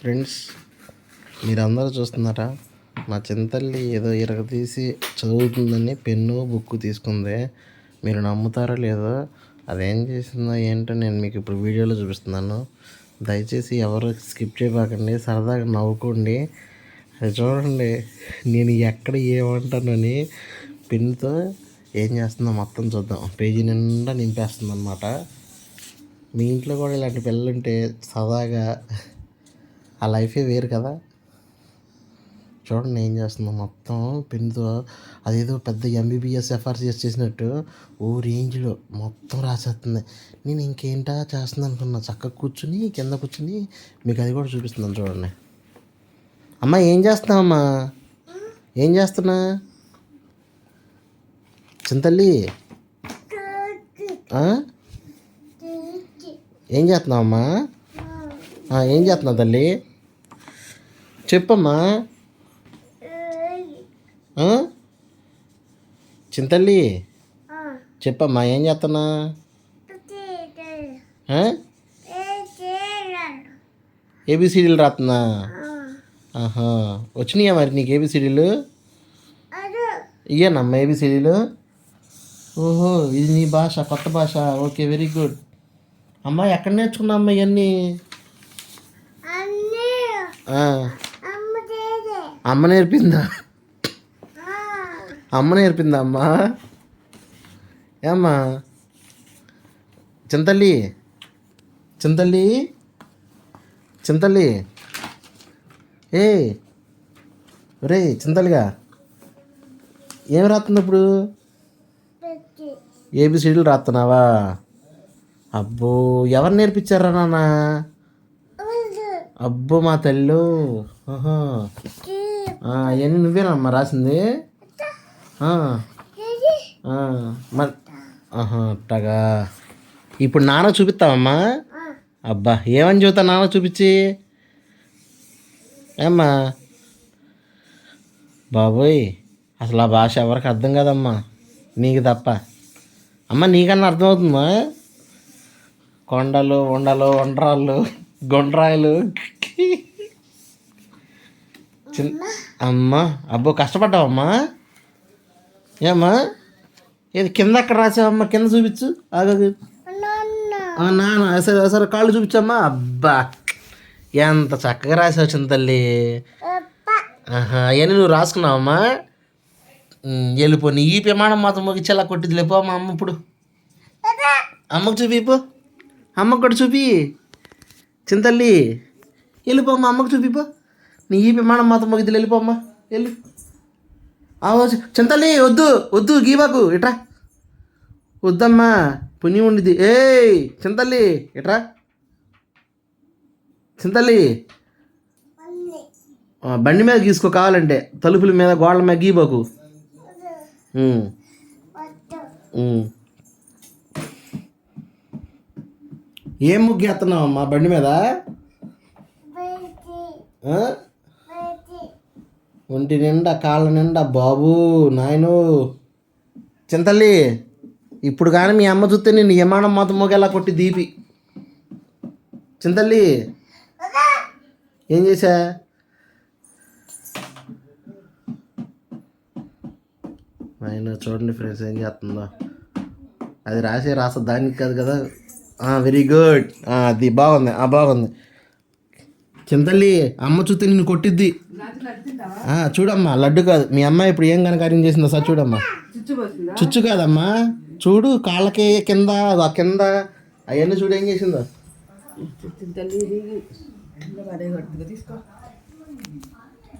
Friends మీరందరూ చూస్తున్నారా? మా చింతల్లి ఏదో ఇరగదీసి చదువుతుందని పెన్ను బుక్ తీసుకుంది. మీరు నమ్ముతారో లేదో అదేం చేసిందో ఏంటో నేను మీకు ఇప్పుడు వీడియోలో చూపిస్తున్నాను. దయచేసి ఎవరు స్కిప్ చేయబాకండి సరదాగా నవ్వుకోండి. అది చూడండి నేను ఎక్కడ ఏమంటానని పెన్నుతో ఏం చేస్తుందో మొత్తం చూద్దాం. పేజీ నిండా నింపేస్తుంది అనమాట మీ ఇంట్లో కూడా ఇలాంటి పిల్లలు ఉంటే సరదాగా ఆ లైఫే వేరు కదా. చూడండి ఏం చేస్తుందో మొత్తం పెన్తో అదేదో పెద్ద ఎంబీబీఎస్ ఎఫ్ఆర్సీఎస్ చేసినట్టు ఓ రేంజ్లో మొత్తం రాసేస్తుంది. నేను ఇంకేంటా చేస్తుంది అనుకున్నా. చక్కగా కూర్చుని కింద కూర్చుని మీకు అది కూడా చూపిస్తున్నాను చూడండి. అమ్మా ఏం చేస్తున్నావమ్మా? ఏం చేస్తున్నా? చింతల్లి? ఏం చేస్తున్నావమ్మా? ఏం చేస్తున్నావు తల్లి? చెప్పమ్మా? చింతల్లి? చెప్పమ్మా ఏం చేస్తున్నా? ఏబిసిడీలు రాస్తున్నా ఆహా. వచ్చినాయా మరి నీకు ఏబిసిడీలు ఇయ్యానమ్మా ఏబిసిడీలు ఓహో ఇది నీ భాష కొత్త భాష. Okay very good. అమ్మా ఎక్కడ నేర్చుకున్నా అమ్మా ఇవన్నీ ఆ, అమ్మ నేర్పిందా? అమ్మ నేర్పిందా అమ్మా? ఏమ్మా? చింతల్లి? చింతల్లి? చింతల్లి? ఏ రే చింతల్లిగా. ఏం రాస్తుంది ఇప్పుడు? ఏబిసిడీలు రాస్తున్నావా అబ్బో ఎవరు నేర్పించారా నాన్న? అబ్బో మా తల్లు. అవన్నీ నువ్వేనమ్మా రాసింది? మరి అట్టగా ఇప్పుడు నాన్న చూపిస్తావమ్మా? అబ్బా ఏమని చూస్తా నాన్న చూపించి? ఏమ్మా? బాబోయ్ అసలు ఆ భాష ఎవరికి అర్థం కాదమ్మా. నీకు తప్ప. అమ్మ నీకన్నా అర్థమవుతుందా? కొండలు ఉండలు వండ్రాళ్ళు గొండ్రాయలు. చిన్ అమ్మా అబ్బో కష్టపడ్డావమ్మా. ఏమ్మా? ఏది కింద అక్కడ రాసావమ్మా? కింద చూపించు. ఆగదు నాన్న. సరే సరే కాళ్ళు చూపించమ్మా. అబ్బా ఎంత చక్కగా రాసావు చింతల్లి. ఆహా అవన్నీ నువ్వు రాసుకున్నావమ్మా? వెళ్ళిపో నీ ఈ ప్రమాణం మాత్రం ముగిచ్చేలా కొట్టింది లేపో మా అమ్మ ఇప్పుడు. అమ్మకు చూపిపో అమ్మకు కూడా చూపి. చింతల్లి వెళ్ళిపో మా అమ్మకు చూపిపో నీ ఈ ప్రమాణం మాత్రం ఇది వెళ్ళిపోమ్మా వెళ్ళు. చింతల్లి వద్దు వద్దు గీవాకు ఇట్రా. వద్దమ్మా పుణ్యం ఉండిద్ది. ఏయ్ చింతల్లి ఇట్రా. చింతల్లి. బండి మీద గీసుకో కావాలంటే. తలుపుల మీద గోడల మీద గీబాకు ఏం ముగ్గు ఏం ముగ్గేస్తున్నావు అమ్మా బండి మీద? ఒంటి నిండా కాళ్ళ నిండా బాబు నాయను. చింతల్లి ఇప్పుడు కానీ మీ అమ్మ చూస్తే నేను యమానం మాత్రం మోగేలా కొట్టి దీపి. చింతల్లి ఏం చేశా? ఆయన చూడండి ఫ్రెండ్స్ ఏం చేస్తుందో. అది రాసే రాస దానికి కాదు కదా. వెరీ గుడ్ అది బాగుంది బాగుంది. చింతల్లి అమ్మ చూస్తే నిన్ను కొట్టిద్ది. చూడమ్మా లడ్డు కాదు. మీ అమ్మ ఇప్పుడు ఏం కనకార్యం చేసిందో సార్ చూడమ్మా. చుచ్చు కాదమ్మా. చూడు కాళ్ళకి కింద ఆ కింద. అవన్నీ చూడు ఏం చేసిందో.